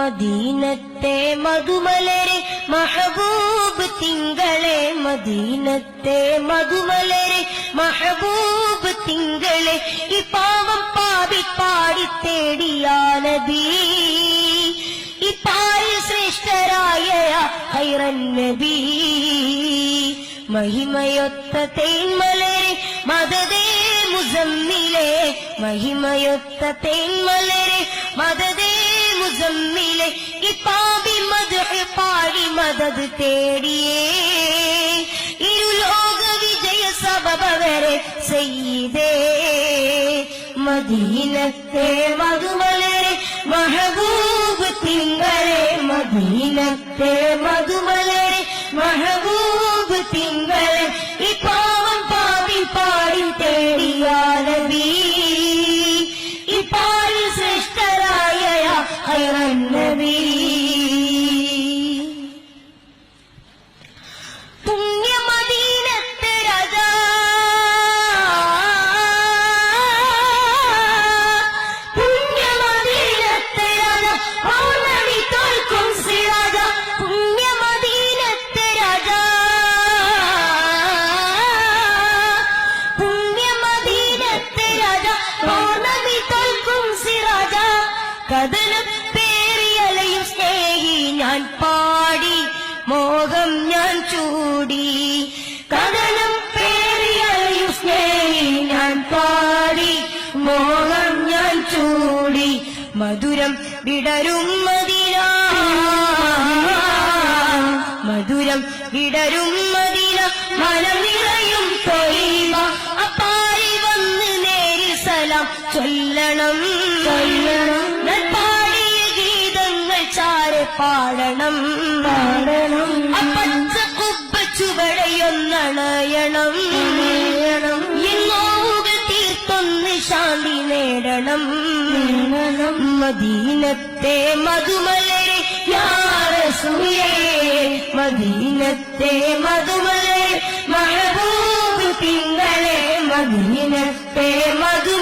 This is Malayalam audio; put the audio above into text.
മദീനത്തെ മധുമലരെ മഹബൂബ് തിങ്കളെ മദീനത്തെ മധുമലരെ മഹബൂബ് തിങ്കളെ ഈ പാവം പാടി പാടി തേടിയാ നബി. ഈ പാരി ശ്രേഷ്ഠരായ ഹൈറൻ നബി. മഹിമയൊത്ത തേന്മലരെ മതദേ മുസമ്മിലെ മഹിമയൊത്ത തേന്മലരെ മദത് തേടിയേ. ഇരുലോക വിജയ സബബ വരെ ചെയ്തേ. മദീനത്തെ മധുമലരെ മഹബൂബ് തിങ്കളെ മദീനത്തെ മധുമലരെ മഹബൂബ് തിങ്കളെ ഈ പാവം പാവി പാടി തേടിയാലീ ഈ പാടി ശ്രേഷ്ഠരായ ഹൈറൻ കഥനം പേരിയലയും സ്നേഹി ഞാൻ പാടി മോഹം ഞാൻ ചൂടി. കഥനം പേറിയലയും സ്നേഹി ഞാൻ പാടി മോഹം ഞാൻ ചൂടി. മധുരം വിടരും മതിര മധുരം വിടരും മതിര മനം നിറയും തൊഴിവ അപ്പാരി വന്ന് നേരി സലാം ചൊല്ലണം. പാടണം. പാടണം. അപ്പച്ച കുബ്ബ ചുവടയൊന്നണയണം. എന്നോകൾ തീർത്തൊന്ന് ശാന്തി നേടണം. മദീനത്തെ മധുമലരെ യാറസൂയേ മദീനത്തെ മധുമലരെ മഹബൂബ് തിങ്കളെ മദീനത്തെ മധുമല